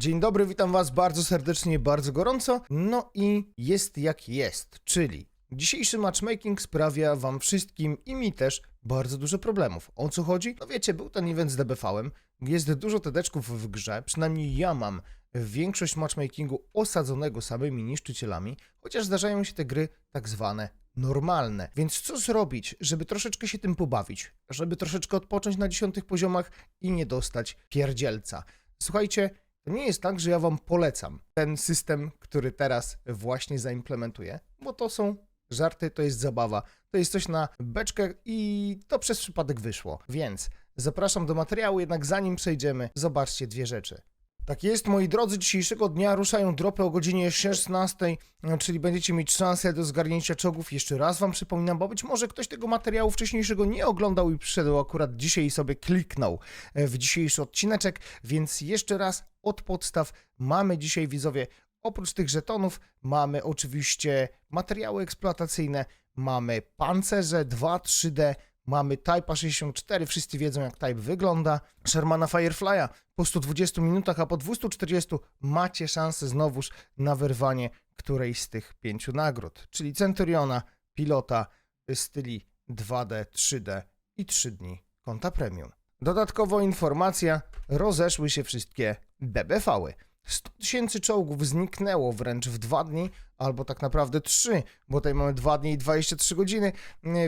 Dzień dobry, witam Was bardzo serdecznie, bardzo gorąco. No i jest jak jest, czyli dzisiejszy matchmaking sprawia Wam wszystkim i mi też bardzo dużo problemów. O co chodzi? No wiecie, był ten event z DBV-em, jest dużo tedeczków w grze, przynajmniej ja mam większość matchmakingu osadzonego samymi niszczycielami, chociaż zdarzają się te gry tak zwane normalne. Więc co zrobić, żeby troszeczkę się tym pobawić, żeby troszeczkę odpocząć na dziesiątych poziomach i nie dostać pierdzielca? Słuchajcie, to nie jest tak, że ja wam polecam ten system, który teraz właśnie zaimplementuję, bo to są żarty, to jest zabawa, to jest coś na beczkę i to przez przypadek wyszło. Więc zapraszam do materiału, jednak zanim przejdziemy, zobaczcie dwie rzeczy. Tak jest, moi drodzy, dzisiejszego dnia ruszają dropy o godzinie 16, czyli będziecie mieć szansę do zgarnięcia czołgów. Jeszcze raz wam przypominam, bo być może ktoś tego materiału wcześniejszego nie oglądał i przyszedł akurat dzisiaj i sobie kliknął e, w dzisiejszy odcineczek, więc jeszcze raz od podstaw mamy dzisiaj widzowie Oprócz tych żetonów mamy oczywiście materiały eksploatacyjne, mamy pancerze 2, 3D, mamy Type'a 64, wszyscy wiedzą jak Type wygląda, Shermana Firefly'a po 120 minutach, a po 240 macie szansę znowuż na wyrwanie którejś z tych pięciu nagród, czyli Centuriona, Pilota, styli 2D, 3D i 3 dni konta premium. Dodatkowo informacja, rozeszły się wszystkie BBV-y. 100 tysięcy czołgów zniknęło wręcz w dwa dni, albo tak naprawdę trzy, bo tutaj mamy dwa dni i 23 godziny,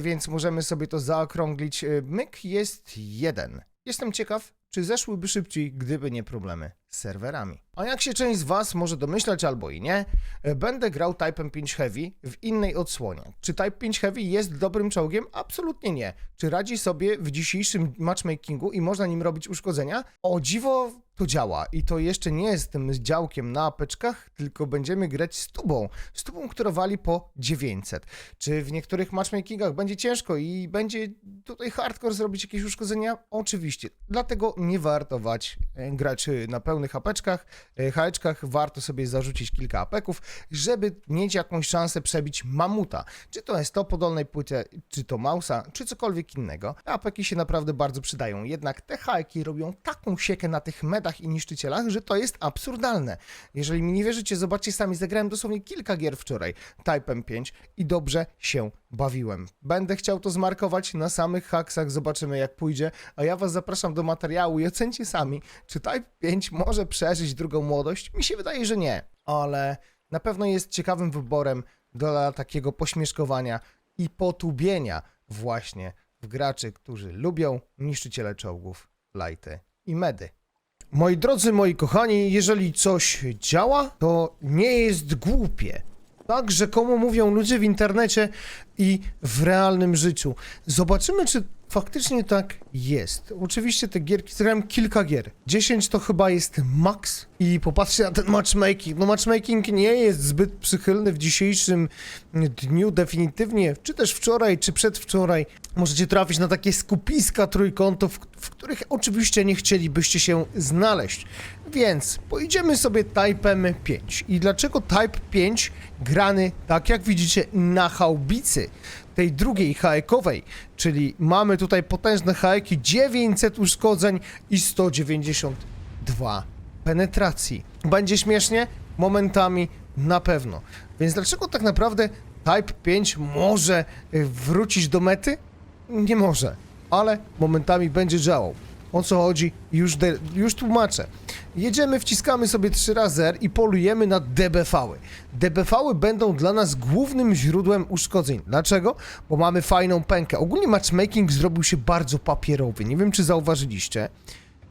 więc możemy sobie to zaokrąglić. E, Myk jest jeden. Jestem ciekaw, czy zeszłyby szybciej, gdyby nie problemy z serwerami. A jak się część z Was może domyślać albo i nie, będę grał Typem 5 Heavy w innej odsłonie. Czy Type 5 Heavy jest dobrym czołgiem? Absolutnie nie. Czy radzi sobie w dzisiejszym matchmakingu i można nim robić uszkodzenia? O dziwo to działa i to jeszcze nie jest tym działkiem na apeczkach, tylko będziemy grać z tubą. Z tubą, która wali po 900. Czy w niektórych matchmakingach będzie ciężko i będzie tutaj hardcore zrobić jakieś uszkodzenia? Oczywiście. Dlatego nie warto wać e, graczy na pełnych apeczkach, e, haeczkach. Warto sobie zarzucić kilka apeków, żeby mieć jakąś szansę przebić mamuta. Czy to jest to po dolnej płycie, czy to mausa, czy cokolwiek innego. Apeki się naprawdę bardzo przydają. Jednak te haeki robią taką siekę na tych medach i niszczycielach, że to jest absurdalne. Jeżeli mi nie wierzycie, zobaczcie sami, zagrałem dosłownie kilka gier wczoraj Typem 5 i dobrze się bawiłem. Będę chciał to zmarkować na samych haksach, zobaczymy jak pójdzie, a ja was zapraszam do materiału i ocencie sami, czy Type 5 może przeżyć drugą młodość? Mi się wydaje, że nie, ale na pewno jest ciekawym wyborem dla takiego pośmieszkowania i potubienia właśnie w graczy, którzy lubią niszczyciele czołgów, lighty i medy. Moi drodzy, moi kochani, jeżeli coś działa, to nie jest głupie. Tak rzekomo mówią ludzie w internecie i w realnym życiu. Zobaczymy, czy faktycznie tak jest. Oczywiście te gierki, zagrałem kilka gier. 10 to chyba jest max i popatrzcie na ten matchmaking. No matchmaking nie jest zbyt przychylny w dzisiejszym dniu definitywnie, czy też wczoraj, czy przedwczoraj. Możecie trafić na takie skupiska trójkątów, w których oczywiście nie chcielibyście się znaleźć. Więc pojedziemy sobie Typem 5. I dlaczego Type 5 grany, tak jak widzicie, na haubicy? Tej drugiej haekowej, czyli mamy tutaj potężne haeki, 900 uszkodzeń i 192 penetracji. Będzie śmiesznie? Momentami na pewno. Więc dlaczego tak naprawdę Type 5 może y, wrócić do mety? Nie może, ale momentami będzie działał. O co chodzi? Już, de, już tłumaczę. Jedziemy, wciskamy sobie trzy razy R i polujemy na DBV-y. DBV-y będą dla nas głównym źródłem uszkodzeń. Dlaczego? Bo mamy fajną pękę. Ogólnie matchmaking zrobił się bardzo papierowy. Nie wiem, czy zauważyliście.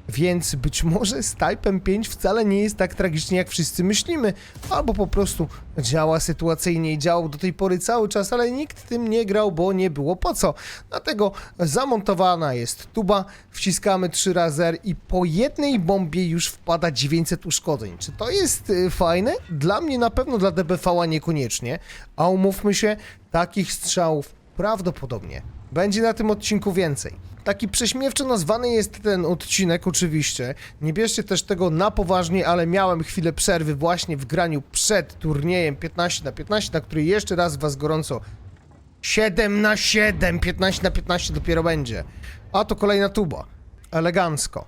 Więc być może z Typem 5 wcale nie jest tak tragicznie, jak wszyscy myślimy, albo po prostu działa sytuacyjnie i działał do tej pory cały czas, ale nikt tym nie grał, bo nie było po co. Dlatego zamontowana jest tuba, wciskamy 3 razy R i po jednej bombie już wpada 900 uszkodzeń. Czy to jest y, fajne? Dla mnie na pewno, dla DBV-a niekoniecznie, a umówmy się, takich strzałów prawdopodobnie będzie na tym odcinku więcej. Taki prześmiewczo nazwany jest ten odcinek, oczywiście. Nie bierzcie też tego na poważnie, ale miałem chwilę przerwy właśnie w graniu przed turniejem 15 na 15, na który jeszcze raz was gorąco 7 na 7, 15 na 15 dopiero będzie. A to kolejna tuba. Elegancko.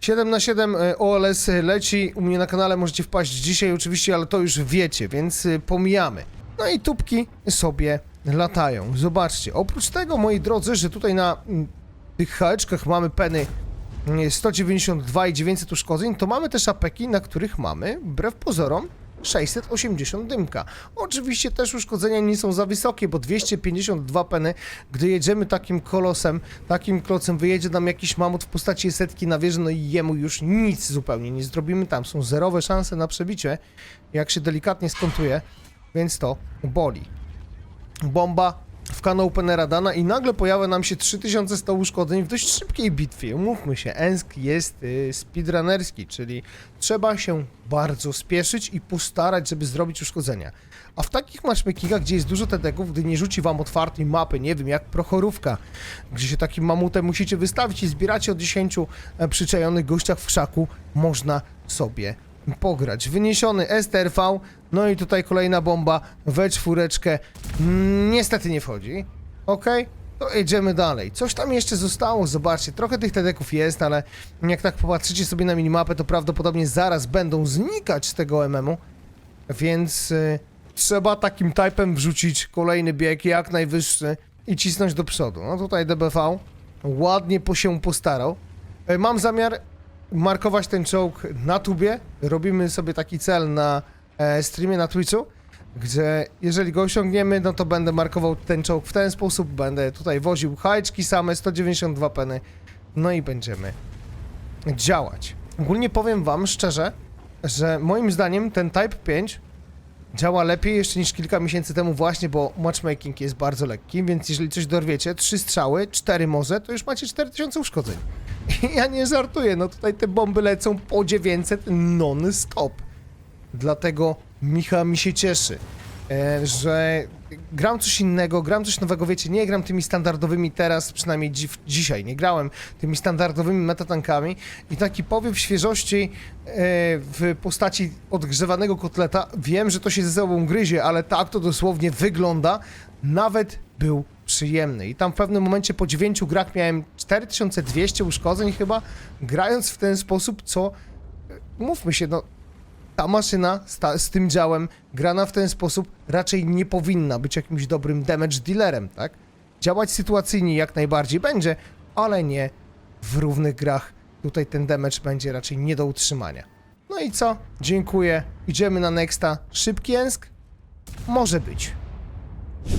7 na 7 e, OLS leci, u mnie na kanale możecie wpaść dzisiaj oczywiście, ale to już wiecie, więc e, pomijamy. No i tubki sobie latają. Zobaczcie, oprócz tego, moi drodzy, że tutaj na mm, tych haeczkach mamy peny mm, 192 i 900 uszkodzeń, to mamy też apeki, na których mamy, wbrew pozorom, 680 dymka. Oczywiście też uszkodzenia nie są za wysokie, bo 252 peny, gdy jedziemy takim kolosem, takim klocem, wyjedzie nam jakiś mamut w postaci setki na wieży, no i jemu już nic zupełnie nie zrobimy. Tam są zerowe szanse na przebicie, jak się delikatnie skontuje, więc to boli. Bomba w kanał Openera dana i nagle pojawia nam się 3100 uszkodzeń w dość szybkiej bitwie. Umówmy się, Ensk jest y, speedrunnerski, czyli trzeba się bardzo spieszyć i postarać, żeby zrobić uszkodzenia. A w takich matchmakingach, gdzie jest dużo tedeków, gdy nie rzuci wam otwartej mapy, nie wiem, jak prochorówka, gdzie się takim mamutem musicie wystawić i zbieracie o 10 e, przyczajonych gościach w krzaku, można sobie pograć. Wyniesiony STRV, no i tutaj kolejna bomba we czwóreczkę. Mm, Niestety nie wchodzi. Ok, to jedziemy dalej. Coś tam jeszcze zostało, zobaczcie. Trochę tych tedeków jest, ale jak tak popatrzycie sobie na minimapę, to prawdopodobnie zaraz będą znikać z tego MM-u. Więc y, trzeba takim typem wrzucić kolejny bieg jak najwyższy i cisnąć do przodu. No tutaj DBV ładnie po się postarał. E, Mam zamiar markować ten czołg na tubie. Robimy sobie taki cel na e, streamie na Twitchu, gdzie jeżeli go osiągniemy, no to będę markował ten czołg w ten sposób. Będę tutaj woził hajczki same, 192 peny. No i będziemy działać. Ogólnie powiem wam szczerze, że moim zdaniem ten Type 5 działa lepiej jeszcze niż kilka miesięcy temu właśnie, bo matchmaking jest bardzo lekki, więc jeżeli coś dorwiecie, trzy strzały, cztery może, to już macie 4000 uszkodzeń. I ja nie żartuję, no tutaj te bomby lecą po 900 non-stop. Dlatego Micha mi się cieszy, e, że gram coś innego, gram coś nowego, wiecie, nie gram tymi standardowymi teraz, przynajmniej dzi dzisiaj nie grałem tymi standardowymi metatankami. I taki powiew świeżości e, w postaci odgrzewanego kotleta, wiem, że to się ze sobą gryzie, ale tak to dosłownie wygląda, nawet był przyjemny. I tam w pewnym momencie po 9 grach miałem 4200 uszkodzeń chyba, grając w ten sposób, co, e, mówmy się, no ta maszyna z, ta, z tym działem grana w ten sposób raczej nie powinna być jakimś dobrym damage dealerem, tak? Działać sytuacyjnie jak najbardziej będzie, ale nie w równych grach. Tutaj ten damage będzie raczej nie do utrzymania. No i co? Dziękuję. Idziemy na nexta. Szybki Ensk? Może być.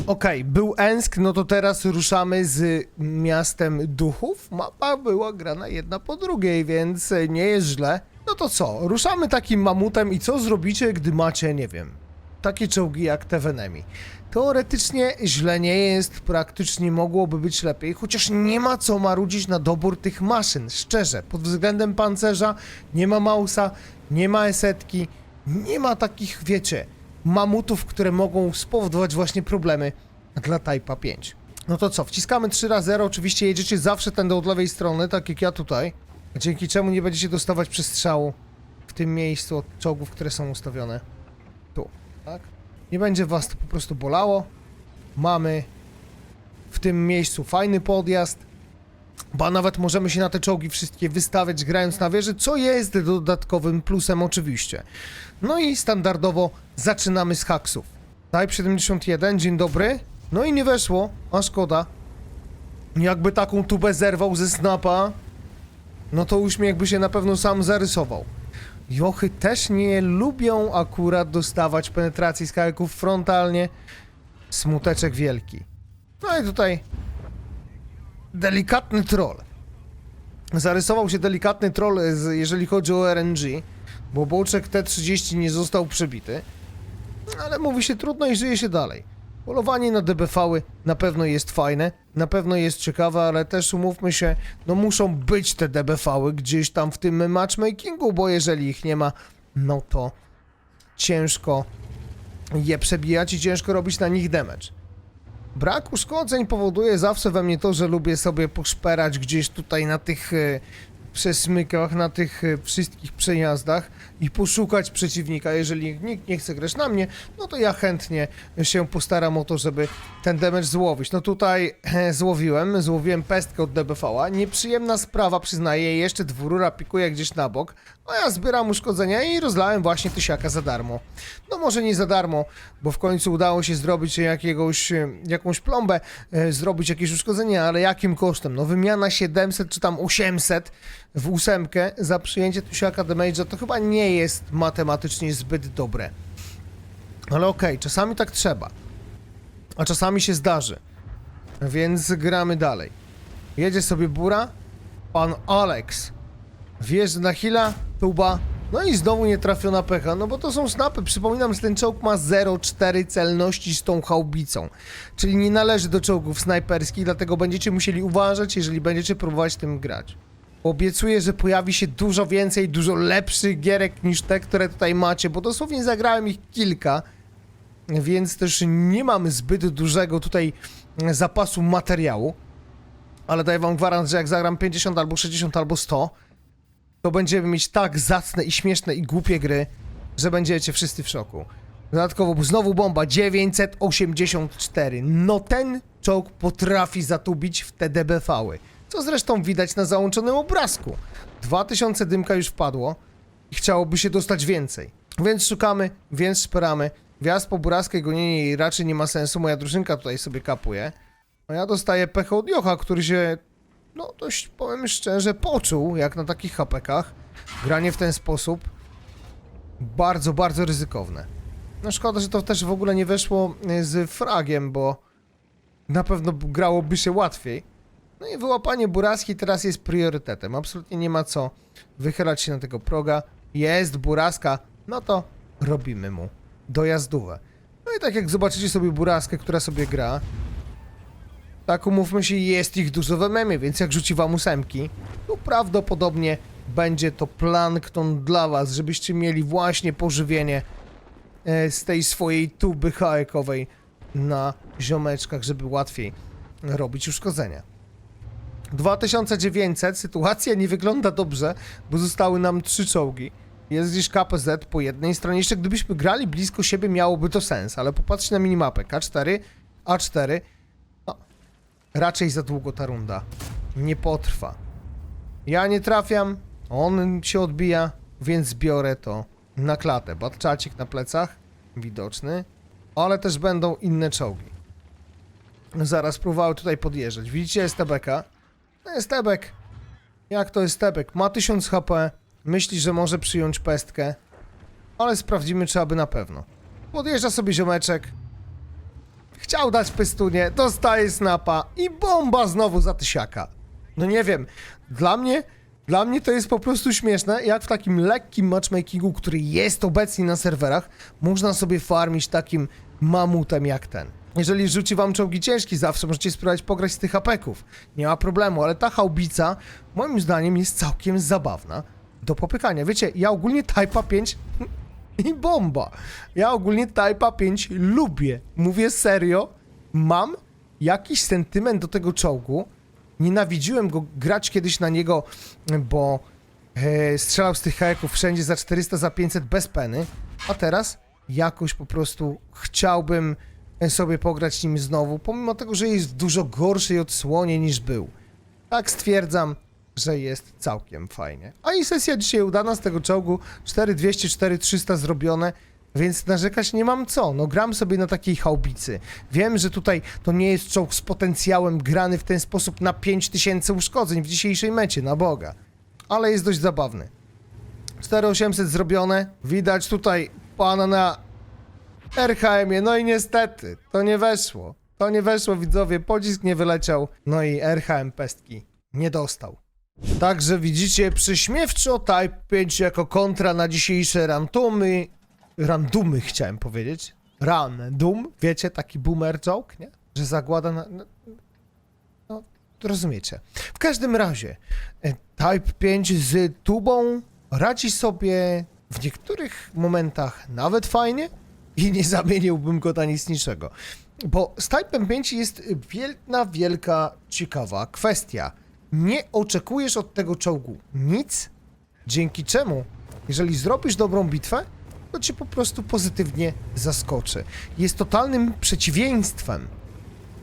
Okej, był Ensk, no to teraz ruszamy z miastem duchów. Mapa była grana jedna po drugiej, więc nie jest źle. No to co, ruszamy takim mamutem i co zrobicie, gdy macie, nie wiem, takie czołgi jak te Venemi? Teoretycznie źle nie jest, praktycznie mogłoby być lepiej, chociaż nie ma co marudzić na dobór tych maszyn, szczerze. Pod względem pancerza nie ma Mausa, nie ma Esetki, nie ma takich, wiecie, mamutów, które mogą spowodować właśnie problemy dla Type'a 5. No to co, wciskamy 3 razy 0 oczywiście jedziecie zawsze tędy od lewej strony, tak jak ja tutaj, dzięki czemu nie będziecie dostawać przestrzału w tym miejscu od czołgów, które są ustawione tu, tak? Nie będzie was to po prostu bolało. Mamy w tym miejscu fajny podjazd, ba nawet możemy się na te czołgi wszystkie wystawiać grając na wieży, co jest dodatkowym plusem oczywiście. No i standardowo zaczynamy z haksów. Type 71, dzień dobry. No i nie weszło, a szkoda. Jakby taką tubę zerwał ze snapa, no to uśmiech by się na pewno sam zarysował. Jochy też nie lubią akurat dostawać penetracji skałków frontalnie. Smuteczek wielki. No i tutaj delikatny troll. Zarysował się delikatny troll, jeżeli chodzi o RNG, bo boczek T30 nie został przebity. Ale mówi się trudno i żyje się dalej. Polowanie na DBV-y na pewno jest fajne, na pewno jest ciekawe, ale też umówmy się, no muszą być te DBV-y gdzieś tam w tym matchmakingu, bo jeżeli ich nie ma, no to ciężko je przebijać i ciężko robić na nich damage. Brak uszkodzeń powoduje zawsze we mnie to, że lubię sobie poszperać gdzieś tutaj na tych e, przesmykach, na tych e, wszystkich przejazdach i poszukać przeciwnika. Jeżeli nikt nie chce grać na mnie, no to ja chętnie się postaram o to, żeby ten damage złowić. No tutaj e, złowiłem, złowiłem pestkę od DBV-a. Nieprzyjemna sprawa, przyznaję, jeszcze dwurura pikuje gdzieś na bok. No ja zbieram uszkodzenia i rozlałem właśnie tysiaka za darmo. No może nie za darmo, bo w końcu udało się zrobić jakiegoś, e, jakąś plombę, e, zrobić jakieś uszkodzenia, ale jakim kosztem? No wymiana 700 czy tam 800 w ósemkę za przyjęcie tysiaka damage'a to chyba nie jest matematycznie zbyt dobre. Ale okej, czasami tak trzeba. A czasami się zdarzy. Więc gramy dalej. Jedzie sobie Bura, pan Alex wjeżdża na Hila, tuba, no i znowu nietrafiona pecha, no bo to są snapy. Przypominam, że ten czołg ma 0,4 celności z tą haubicą, czyli nie należy do czołgów snajperskich, dlatego będziecie musieli uważać, jeżeli będziecie próbować tym grać. Obiecuję, że pojawi się dużo więcej, dużo lepszych gierek niż te, które tutaj macie, bo dosłownie zagrałem ich kilka, więc też nie mamy zbyt dużego tutaj zapasu materiału. Ale daję wam gwarant, że jak zagram 50 albo 60 albo 100, to będziemy mieć tak zacne i śmieszne i głupie gry, że będziecie wszyscy w szoku. Dodatkowo znowu bomba 984. No ten czołg potrafi zatubić w te DBV-y. Co zresztą widać na załączonym obrazku. 2000 dymka już wpadło i chciałoby się dostać więcej. Więc szukamy, więc szperamy. Wjazd po buraskę gonienie raczej nie ma sensu. Moja drużynka tutaj sobie kapuje. No ja dostaję pechę od Jocha, który się, no dość powiem szczerze, poczuł jak na takich hapekach. Granie w ten sposób bardzo, bardzo ryzykowne. No szkoda, że to też w ogóle nie weszło y, z fragiem, bo na pewno grałoby się łatwiej. No i wyłapanie buraski teraz jest priorytetem. Absolutnie nie ma co wychylać się na tego proga. Jest buraska, no to robimy mu dojazdówę. No i tak jak zobaczycie sobie buraskę, która sobie gra, tak umówmy się, jest ich dużo w memie, więc jak rzuci wam ósemki, to prawdopodobnie będzie to plankton dla was, żebyście mieli właśnie pożywienie e, z tej swojej tuby haekowej na ziomeczkach, żeby łatwiej robić uszkodzenia. 2900, sytuacja nie wygląda dobrze, bo zostały nam trzy czołgi. Jest gdzieś KPZ po jednej stronie. Jeszcze gdybyśmy grali blisko siebie, miałoby to sens, ale popatrzcie na minimapę. K4, A4. Raczej za długo ta runda. Nie potrwa. Ja nie trafiam, on się odbija, więc biorę to na klatę. Batczacik na plecach, widoczny, ale też będą inne czołgi. Zaraz próbowały tutaj podjeżdżać. Widzicie STBK? No STBek. Jak to STBek? Ma 1000 HP, myśli, że może przyjąć pestkę, ale sprawdzimy, czy aby na pewno. Podjeżdża sobie ziomeczek. Chciał dać pystunie, dostaje snapa i bomba znowu za tysiaka. No nie wiem, dla mnie, dla mnie to jest po prostu śmieszne, jak w takim lekkim matchmakingu, który jest obecnie na serwerach, można sobie farmić takim mamutem jak ten. Jeżeli rzuci wam czołgi ciężki, zawsze możecie spróbować pograć z tych apeków. Nie ma problemu, ale ta haubica moim zdaniem jest całkiem zabawna do popykania. Wiecie, ja ogólnie Type'a 5 i bomba. Ja ogólnie Type'a 5 lubię. Mówię serio. Mam jakiś sentyment do tego czołgu. Nienawidziłem go grać kiedyś na niego, bo e, strzelał z tych haeków wszędzie za 400, za 500 bez peny. A teraz jakoś po prostu chciałbym sobie pograć nim znowu, pomimo tego, że jest w dużo gorszej odsłonie niż był. Tak stwierdzam, że jest całkiem fajnie. A i sesja dzisiaj udana z tego czołgu 4200, 4300 zrobione, więc narzekać nie mam co. No gram sobie na takiej haubicy. Wiem, że tutaj to nie jest czołg z potencjałem grany w ten sposób na 5000 uszkodzeń w dzisiejszej mecie, na Boga. Ale jest dość zabawny. 4800 zrobione. Widać tutaj pana na RHM-ie. No i niestety, to nie weszło. To nie weszło, widzowie. Pocisk nie wyleciał. No i RHM pestki nie dostał. Także widzicie, przyśmiewczo Type 5 jako kontra na dzisiejsze randomy. Randumy chciałem powiedzieć. Random. Wiecie, taki boomer joke, nie? Że zagłada na... no, rozumiecie. W każdym razie, e, Type 5 z tubą radzi sobie w niektórych momentach nawet fajnie i nie zamieniłbym go na nic niczego. Bo z Type 5 jest jedna wielka, ciekawa kwestia. Nie oczekujesz od tego czołgu nic, dzięki czemu, jeżeli zrobisz dobrą bitwę, to cię po prostu pozytywnie zaskoczy. Jest totalnym przeciwieństwem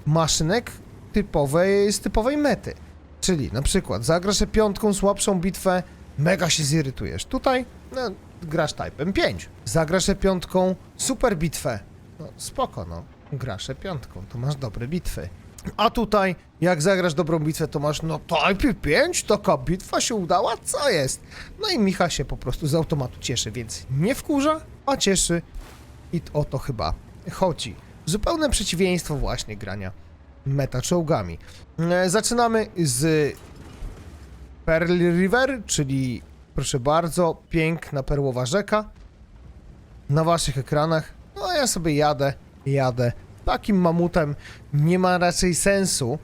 maszynek typowej, z typowej mety. Czyli na przykład zagrasz piątką słabszą bitwę, mega się zirytujesz. Tutaj no, grasz typem 5. Zagrasz piątką super bitwę. No spoko, no. Grasz piątką, to masz dobre bitwy. A tutaj, jak zagrasz dobrą bitwę, to masz, no type 5, taka bitwa się udała, co jest? No i Micha się po prostu z automatu cieszy, więc nie wkurza, a cieszy i o to chyba chodzi. Zupełne przeciwieństwo właśnie grania meta czołgami. E, Zaczynamy z Pearl River, czyli proszę bardzo, piękna perłowa rzeka na waszych ekranach. No a ja sobie jadę, jadę. Takim mamutem nie ma raczej sensu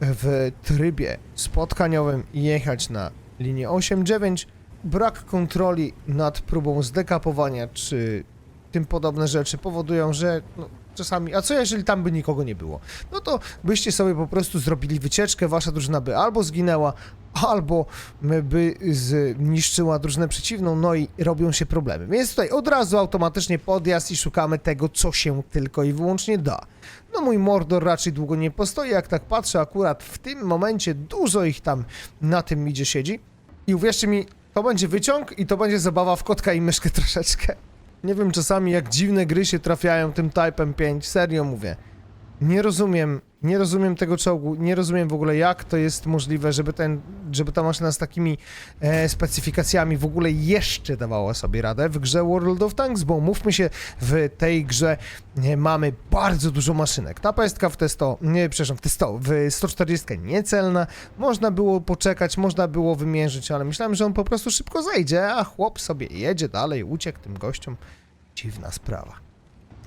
w trybie spotkaniowym jechać na linię 8-9. Brak kontroli nad próbą zdekapowania czy tym podobne rzeczy powodują, że no, czasami, a co jeżeli tam by nikogo nie było? No to byście sobie po prostu zrobili wycieczkę, wasza drużyna by albo zginęła, albo by zniszczyła drużynę przeciwną, no i robią się problemy. Więc tutaj od razu automatycznie podjazd i szukamy tego, co się tylko i wyłącznie da. No mój Mordor raczej długo nie postoi, jak tak patrzę, akurat w tym momencie dużo ich tam na tym idzie siedzi. I uwierzcie mi, to będzie wyciąg i to będzie zabawa w kotka i myszkę troszeczkę. Nie wiem czasami jak dziwne gry się trafiają tym Typem 5, serio mówię. Nie rozumiem, nie rozumiem tego czołgu, nie rozumiem w ogóle jak to jest możliwe, żeby ten, żeby ta maszyna z takimi e, specyfikacjami w ogóle jeszcze dawała sobie radę w grze World of Tanks, bo mówmy się, w tej grze mamy bardzo dużo maszynek. Ta pestka w T100, nie, przepraszam, w T100, w 140 niecelna, można było poczekać, można było wymierzyć, ale myślałem, że on po prostu szybko zejdzie, a chłop sobie jedzie dalej, uciekł tym gościom. Dziwna sprawa.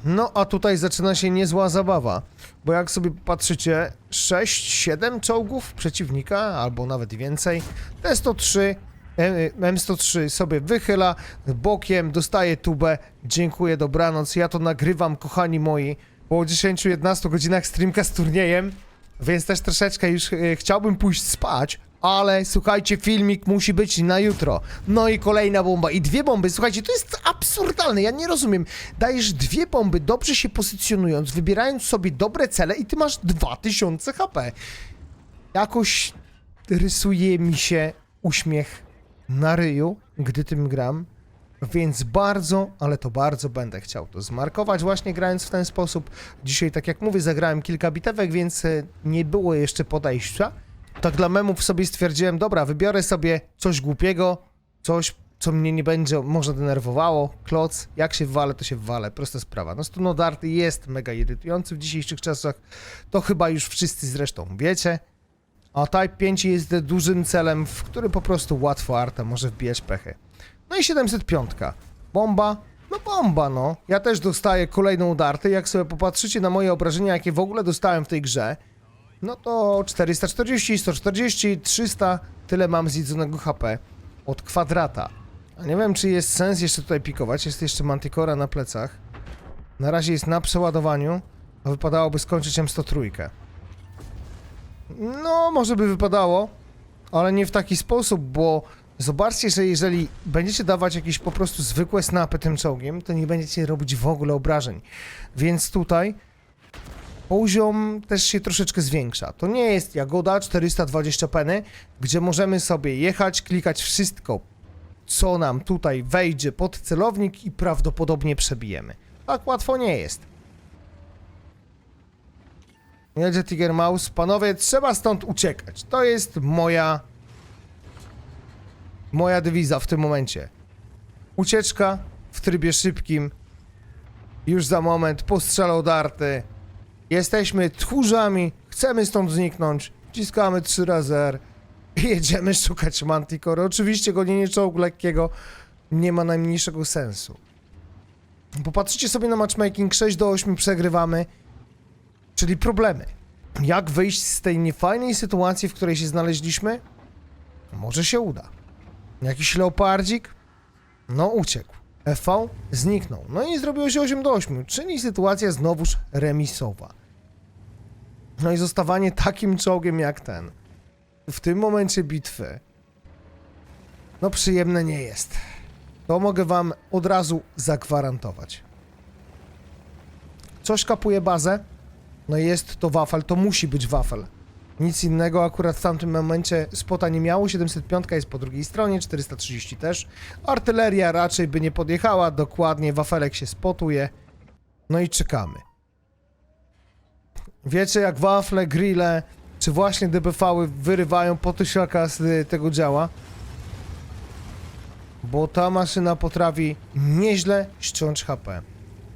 No, a tutaj zaczyna się niezła zabawa, bo jak sobie patrzycie, 6-7 czołgów przeciwnika, albo nawet więcej, T-103, M- M103 sobie wychyla bokiem, dostaje tubę, dziękuję, dobranoc, ja to nagrywam, kochani moi, po 10-11 godzinach streamka z turniejem, więc też troszeczkę już e, chciałbym pójść spać, ale słuchajcie, filmik musi być na jutro. No i kolejna bomba. I dwie bomby. Słuchajcie, to jest absurdalne. Ja nie rozumiem. Dajesz dwie bomby, dobrze się pozycjonując, wybierając sobie dobre cele i ty masz 2000 HP. Jakoś rysuje mi się uśmiech na ryju, gdy tym gram. Więc bardzo, ale to bardzo będę chciał to zmarkować właśnie grając w ten sposób. Dzisiaj, tak jak mówię, zagrałem kilka bitewek, więc e, nie było jeszcze podejścia. Tak dla memów sobie stwierdziłem, dobra, wybiorę sobie coś głupiego, coś, co mnie nie będzie może denerwowało, kloc, jak się wwalę, to się wwalę, prosta sprawa. No Stuno Darty jest mega irytujący w dzisiejszych czasach, to chyba już wszyscy zresztą wiecie. A Type 5 jest dużym celem, w który po prostu łatwo Arta może wbijać pechy. No i 705. Bomba. No bomba, no. Ja też dostaję kolejną dartę. Jak sobie popatrzycie na moje obrażenia, jakie w ogóle dostałem w tej grze, no to 440, 140, 300, tyle mam zjedzonego HP od kwadrata. A nie wiem, czy jest sens jeszcze tutaj pikować. Jest jeszcze Manticora na plecach. Na razie jest na przeładowaniu, a wypadałoby skończyć M103. No, może by wypadało, ale nie w taki sposób, bo zobaczcie, że jeżeli będziecie dawać jakieś po prostu zwykłe snapy tym czołgiem, to nie będziecie robić w ogóle obrażeń. Więc tutaj poziom też się troszeczkę zwiększa. To nie jest Jagoda 420 peny, gdzie możemy sobie jechać, klikać wszystko, co nam tutaj wejdzie pod celownik i prawdopodobnie przebijemy. Tak łatwo nie jest. Jedzie Tiger Mouse. Panowie, trzeba stąd uciekać. To jest moja... Moja dywiza w tym momencie. Ucieczka w trybie szybkim. Już za moment postrzelał darty. Jesteśmy tchórzami, chcemy stąd zniknąć. Wciskamy 3 razy R i jedziemy szukać Manticore. Oczywiście gonienie czołgu lekkiego nie ma najmniejszego sensu. Popatrzycie sobie na matchmaking 6 do 8 przegrywamy, czyli problemy. Jak wyjść z tej niefajnej sytuacji, w której się znaleźliśmy? Może się uda. Jakiś leopardzik? No uciekł. FV zniknął. No i zrobiło się 8 do 8, czyli sytuacja znowuż remisowa. No i zostawanie takim czołgiem jak ten. w tym momencie bitwy no przyjemne nie jest. To mogę wam od razu zagwarantować. Coś kapuje bazę, no jest to wafel, to musi być wafel. Nic innego akurat w tamtym momencie spota nie miało, 705 jest po drugiej stronie, 430 też. Artyleria raczej by nie podjechała, dokładnie wafelek się spotuje. No i czekamy. Wiecie jak wafle, grille, czy właśnie DBV-y wyrywają potysiaka z tego działa? Bo ta maszyna potrafi nieźle ściąć HP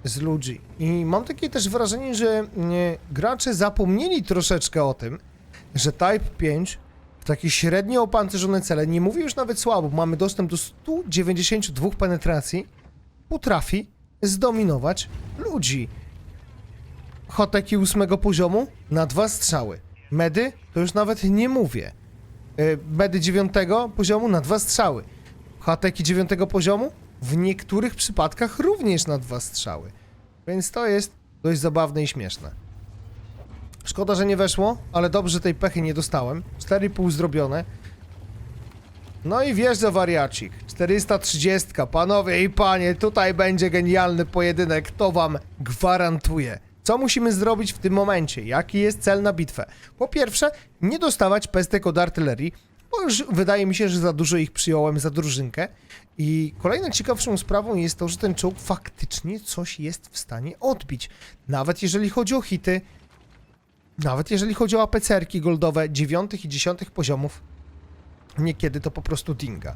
z ludzi. I mam takie też wrażenie, że nie, gracze zapomnieli troszeczkę o tym, że Type 5 w takie średnio opancerzone cele, nie mówię już nawet słabo, mamy dostęp do 192 penetracji, potrafi zdominować ludzi. Hoteki ósmego poziomu na dwa strzały. Medy to już nawet nie mówię. Yy, Medy dziewiątego poziomu na dwa strzały. Hateki dziewiątego poziomu w niektórych przypadkach również na dwa strzały. Więc to jest dość zabawne i śmieszne. Szkoda, że nie weszło, ale dobrze tej pechy nie dostałem. 4,5 zrobione. No i wjeżdża wariacik. 430. Panowie i panie, tutaj będzie genialny pojedynek. To wam gwarantuję. Co musimy zrobić w tym momencie? Jaki jest cel na bitwę? Po pierwsze, nie dostawać pestek od artylerii, bo już wydaje mi się, że za dużo ich przyjąłem za drużynkę. I kolejną ciekawszą sprawą jest to, że ten czołg faktycznie coś jest w stanie odbić. Nawet jeżeli chodzi o hity, nawet jeżeli chodzi o APCR-ki goldowe 9 i 10 poziomów, niekiedy to po prostu dinga.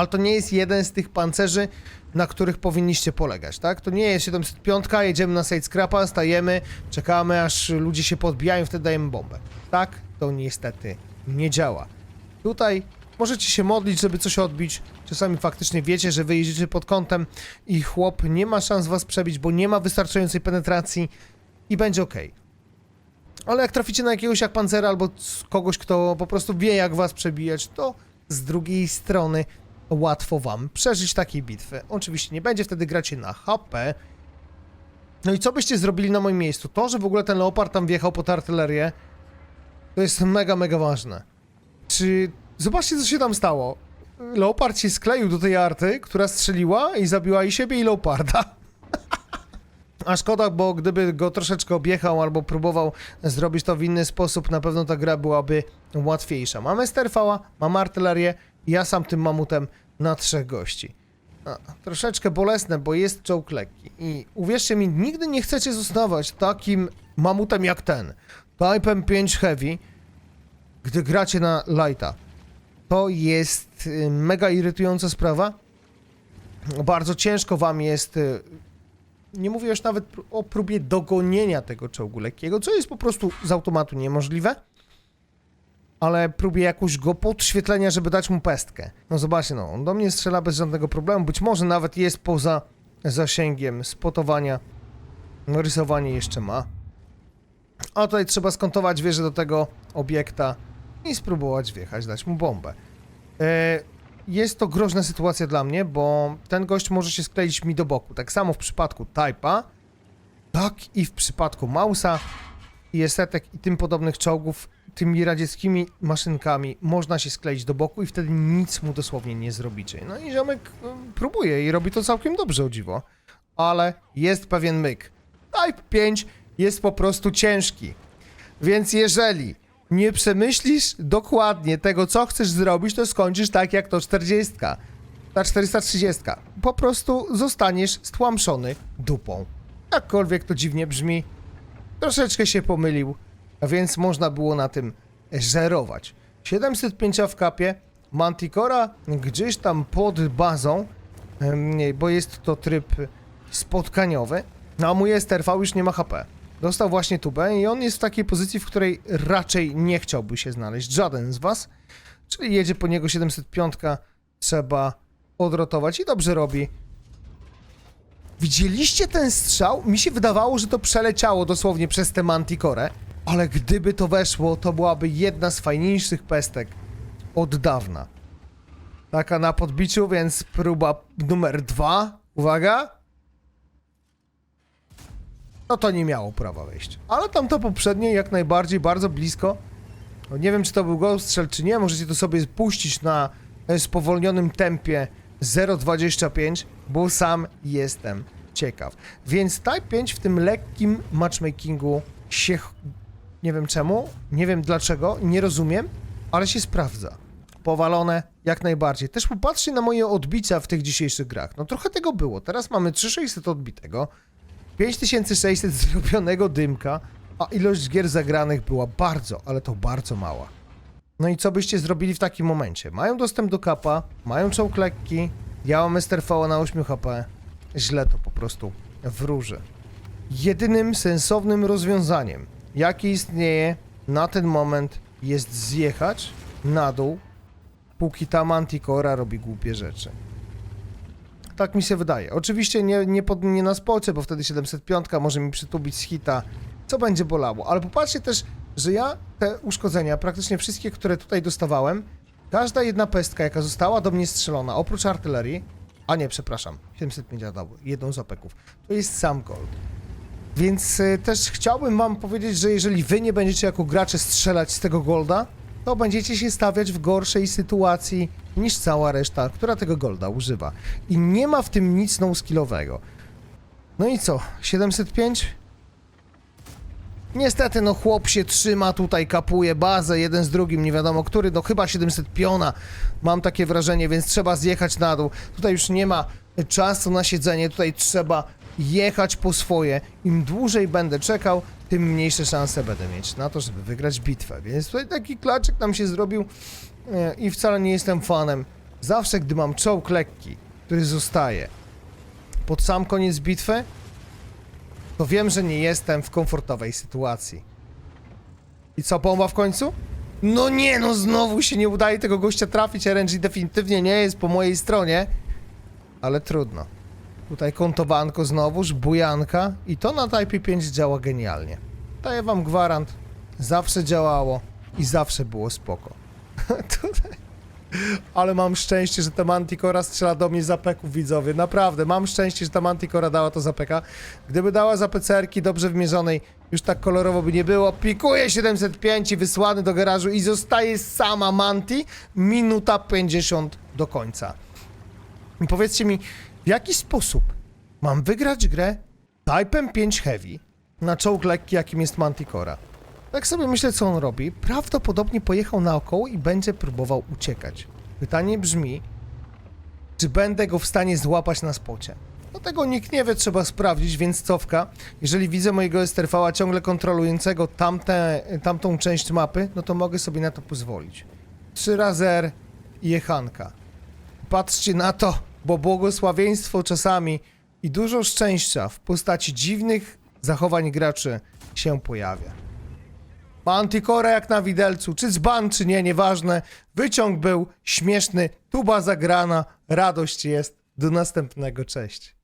Ale to nie jest jeden z tych pancerzy, na których powinniście polegać, tak? To nie jest 705, jedziemy na side scrapa, stajemy, czekamy aż ludzie się podbijają, wtedy dajemy bombę. Tak? To niestety nie działa. Tutaj możecie się modlić, żeby coś odbić. Czasami faktycznie wiecie, że wyjedziecie pod kątem i chłop nie ma szans was przebić, bo nie ma wystarczającej penetracji i będzie ok. Ale jak traficie na jakiegoś jak pancera albo kogoś, kto po prostu wie jak was przebijać, to z drugiej strony łatwo wam przeżyć takiej bitwy. Oczywiście nie będzie wtedy gracie na HP. No i co byście zrobili na moim miejscu? To, że w ogóle ten Leopard tam wjechał pod artylerię, to jest mega, mega ważne. Czy... Zobaczcie, co się tam stało. Leopard się skleił do tej arty, która strzeliła i zabiła i siebie, i Leoparda. A szkoda, bo gdyby go troszeczkę objechał albo próbował zrobić to w inny sposób, na pewno ta gra byłaby łatwiejsza. Mamy Sterfała, mamy artylerię, ja sam tym mamutem na trzech gości. A, troszeczkę bolesne, bo jest czołg lekki. I uwierzcie mi, nigdy nie chcecie zostawać takim mamutem jak ten. Typem 5 Heavy, gdy gracie na lighta. To jest y, mega irytująca sprawa. Bardzo ciężko wam jest y, nie mówię już nawet o próbie dogonienia tego czołgu lekkiego, co jest po prostu z automatu niemożliwe, ale próbie jakoś go podświetlenia, żeby dać mu pestkę. No zobaczcie, no, on do mnie strzela bez żadnego problemu, być może nawet jest poza zasięgiem spotowania, no rysowanie jeszcze ma. A tutaj trzeba skontować wieżę do tego obiekta i spróbować wjechać, dać mu bombę. E, jest to groźna sytuacja dla mnie, bo ten gość może się skleić mi do boku. Tak samo w przypadku Type'a, tak i w przypadku Mausa i Esetek i tym podobnych czołgów, tymi radzieckimi maszynkami można się skleić do boku i wtedy nic mu dosłownie nie zrobicie. No i ziomek y, próbuje i robi to całkiem dobrze, o dziwo. Ale jest pewien myk. Type 5 jest po prostu ciężki. Więc jeżeli nie przemyślisz dokładnie tego, co chcesz zrobić, to skończysz tak jak to 40. Ta 430. Po prostu zostaniesz stłamszony dupą. Jakkolwiek to dziwnie brzmi, troszeczkę się pomylił, więc można było na tym żerować. 705 w kapie, Manticora gdzieś tam pod bazą, bo jest to tryb spotkaniowy, no a mój STRV już nie ma HP. Dostał właśnie tubę i on jest w takiej pozycji, w której raczej nie chciałby się znaleźć żaden z was. Czyli jedzie po niego 705, trzeba odrotować i dobrze robi. Widzieliście ten strzał? Mi się wydawało, że to przeleciało dosłownie przez tę Manticore, ale gdyby to weszło, to byłaby jedna z fajniejszych pestek od dawna. Taka na podbiciu, więc próba numer dwa. Uwaga! no to nie miało prawa wejść. Ale tamto poprzednie jak najbardziej bardzo blisko No, nie wiem, czy to był Ghost czy nie. Możecie to sobie puścić na e, spowolnionym tempie 0.25, bo sam jestem ciekaw. Więc Type 5 w tym lekkim matchmakingu się... Nie wiem czemu, nie wiem dlaczego, nie rozumiem, ale się sprawdza. Powalone jak najbardziej. Też popatrzcie na moje odbicia w tych dzisiejszych grach. No trochę tego było. Teraz mamy 3600 odbitego, 5600 zrobionego dymka, a ilość gier zagranych była bardzo, ale to bardzo mała. No i co byście zrobili w takim momencie? Mają dostęp do kapa, mają czołg lekki, ja mam STRV na 8 HP. Źle to po prostu wróży. Jedynym sensownym rozwiązaniem, jakie istnieje na ten moment, jest zjechać na dół, póki ta Manticora robi głupie rzeczy. Tak mi się wydaje. Oczywiście nie, nie, pod, nie na spocie, bo wtedy 705 może mi przytubić z hita, co będzie bolało. Ale popatrzcie też, że ja te uszkodzenia, praktycznie wszystkie, które tutaj dostawałem, każda jedna pestka, jaka została do mnie strzelona, oprócz artylerii, a nie, przepraszam, 705 dał jedną z opeków, to jest sam gold. Więc y, też chciałbym wam powiedzieć, że jeżeli wy nie będziecie jako gracze strzelać z tego golda, to będziecie się stawiać w gorszej sytuacji niż cała reszta, która tego golda używa. I nie ma w tym nic no-skillowego. No i co? 705? Niestety, no chłop się trzyma tutaj, kapuje bazę, jeden z drugim, nie wiadomo który, no chyba 700 piona, mam takie wrażenie, więc trzeba zjechać na dół. Tutaj już nie ma czasu na siedzenie, tutaj trzeba jechać po swoje. Im dłużej będę czekał, tym mniejsze szanse będę mieć na to, żeby wygrać bitwę. Więc tutaj taki klaczyk nam się zrobił e, i wcale nie jestem fanem. Zawsze, gdy mam czołg lekki, który zostaje pod sam koniec bitwy, to wiem, że nie jestem w komfortowej sytuacji. I co, bomba w końcu? No nie, no znowu się nie udaje tego gościa trafić, RNG definitywnie nie jest po mojej stronie, ale trudno. Tutaj kontowanko znowuż, bujanka i to na Type 5 działa genialnie. Daję wam gwarant, zawsze działało i zawsze było spoko. Tutaj... Ale mam szczęście, że ta Manticora strzela do mnie z apeków, widzowie. Naprawdę, mam szczęście, że ta Manticora dała to z apeka. Gdyby dała za pecerki dobrze wymierzonej, już tak kolorowo by nie było. Pikuje 705 i wysłany do garażu i zostaje sama Manti. Minuta 50 do końca. I powiedzcie mi, w jaki sposób mam wygrać grę Typem 5 Heavy na czołg lekki, jakim jest Manticora? Tak sobie myślę, co on robi. Prawdopodobnie pojechał naokoło i będzie próbował uciekać. Pytanie brzmi, czy będę go w stanie złapać na spocie? No tego nikt nie wie, trzeba sprawdzić, więc cofka. Jeżeli widzę mojego STRV-a ciągle kontrolującego tamte, tamtą część mapy, no to mogę sobie na to pozwolić. 3 razy R i jechanka. Patrzcie na to, bo błogosławieństwo czasami i dużo szczęścia w postaci dziwnych zachowań graczy się pojawia. Manticora jak na widelcu, czy dzban, czy nie, nieważne. Wyciąg był śmieszny, tuba zagrana, radość jest. Do następnego, cześć.